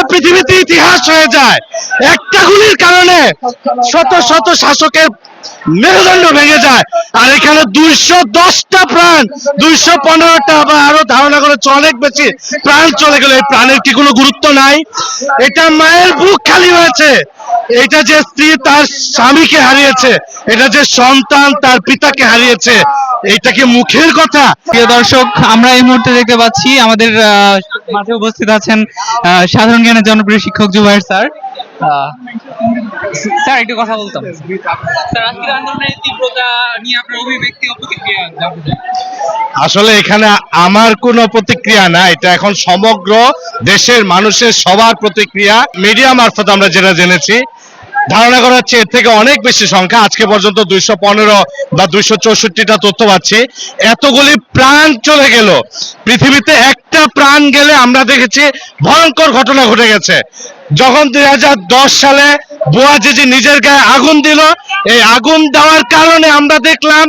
কারণে পৃথিবীতে ইতিহাস হয়ে যায়। একটা গুলির কারণে শত শত শাসকের মেরুদণ্ড ভেঙে যায়। আর এখানে দুইশো দশটা প্রাণ, দুইশো পনেরোটা বা আরও ধারণা করে অনেক বেশি প্রাণ চলে গেল। এই প্রাণের কি কোনো গুরুত্ব নাই? এটা মায়ের বুক খালি হয়েছে। এটা যে স্ত্রী তার স্বামীকে হারিয়েছে, এটা যে সন্তান তার পিতাকে হারিয়েছে, এটা কি মুখের কথা? প্রিয় দর্শক, আমরা এই মুহূর্তে দেখতে পাচ্ছি আমাদের মাঝে উপস্থিত আছেন সাধারণ জ্ঞানের জনপ্রিয় শিক্ষক জুবাইর স্যার। স্যার একটু কথা বলতাম। স্যার আজকের আন্দোলনের তীব্রতা নিয়ে আপনার অভিব্যক্তি ও প্রতিক্রিয়া আসলে এখানে আমার কোনো প্রতিক্রিয়া না এটা এখন সমগ্র দেশের মানুষের সবার প্রতিক্রিয়া। মিডিয়া মারফত আমরা যেটা জেনেছি ধারণা করা হচ্ছে এর থেকে অনেক বেশি সংখ্যা। আজকে পর্যন্ত দুইশো পনেরো বা দুইশো চৌষট্টিটা তথ্য পাচ্ছি। এতগুলি প্রাণ চলে গেল। পৃথিবীতে একটা প্রাণ গেলে আমরা দেখেছি ভয়ঙ্কর ঘটনা ঘটে গেছে। যখন দুই হাজার দশ সালে বুয়াজিজি নিজের গায়ে আগুন দিল, এই আগুন দেওয়ার কারণে আমরা দেখলাম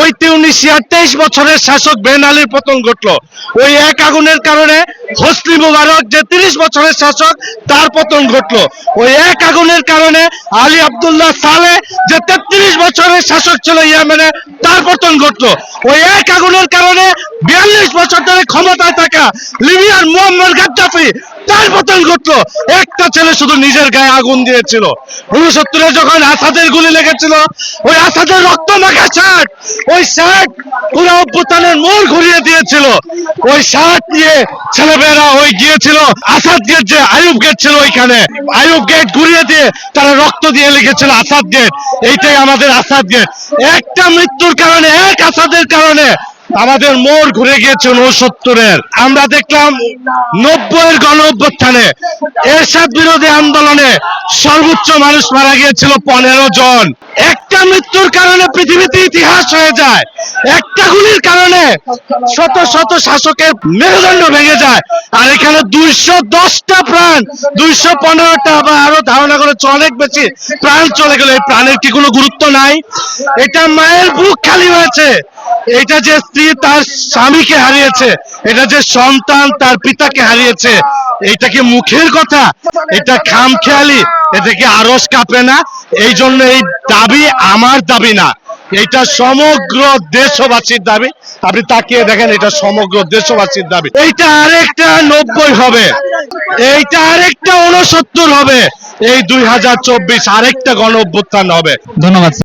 ওই তিউনিশিয়ার তেইশ বছরের শাসক বেন আলীর পতন ঘটলো। ওই এক আগুনের কারণে হোসনি মুবারক যে তিরিশ বছরের শাসক, তার পতন ঘটলো। ওই এক আগুনের কারণে আলী আবদুল্লাহ সালে যে তেত্রিশ বছরের শাসক ছিল ইয়েমেনে, তার পতন ঘটলো। ওই এক আগুনের কারণে বিয়াল্লিশ বছর ধরে ক্ষমতায় থাকা লিবিয়ার মুয়াম্মার গাদ্দাফি ঘটলো একটা ছেলে শুধু নিজের গায়ে আগুন দিয়েছিল। উনসত্তরে যখন আসাদের গুলি লেগেছিল, ওই আসাদের রক্ত মাখা শার্ট, ওই শার্ট পুরো ঘুরিয়ে দিয়েছিল। ওই শার্ট নিয়ে ছেলেমেয়েরা ওই গিয়েছিল, আসাদ গেট যে আয়ুব গেট ছিল ওইখানে। আয়ুব গেট ঘুরিয়ে দিয়ে তারা রক্ত দিয়ে লিখেছিল আসাদ গেট। এইটাই আমাদের আসাদ গেট। একটা মৃত্যুর কারণে, এক আসাদের কারণে আমাদের মোড় ঘুরে গিয়েছে উনসত্তরের আমরা দেখলাম নব্বইয়ের গণ অভ্যুত্থানে এরশাদ বিরোধী আন্দোলনে সর্বোচ্চ মানুষ মারা গিয়েছিল পনেরো জন। একটা মৃত্যুর কারণে পৃথিবীতে ইতিহাস হয়ে যায়। একটা গুলির কারণে শত শত শাসকের মেরুদণ্ড ভেঙে যায়। আর এখানে দুইশো দশটা প্রাণ, দুইশো পনেরোটা বা আরও ধারণা করে হচ্ছে অনেক বেশি প্রাণ চলে গেল। এই প্রাণের কি কোনো গুরুত্ব নাই? এটা মায়ের বুক খালি হয়েছে। এটা যে স্ত্রী তার স্বামীকে হারিয়েছে, এটা যে সন্তান তার পিতাকে হারিয়েছে, এটা কি মুখের কথা? এটা খামখেয়ালি, এটা কি আরস কাঁপে না? এই জন্য এই দাবি আমার দাবি না। এটা সমগ্র দেশবাসীর দাবি। আপনি তাকিয়ে দেখেন, এটা সমগ্র দেশবাসীর দাবি। এইটা আরেকটা নব্বই হবে। এইটা আরেকটা উনসত্তর হবে। এই দুই হাজার চব্বিশ আরেকটা গণ অভ্যুত্থান হবে। ধন্যবাদ।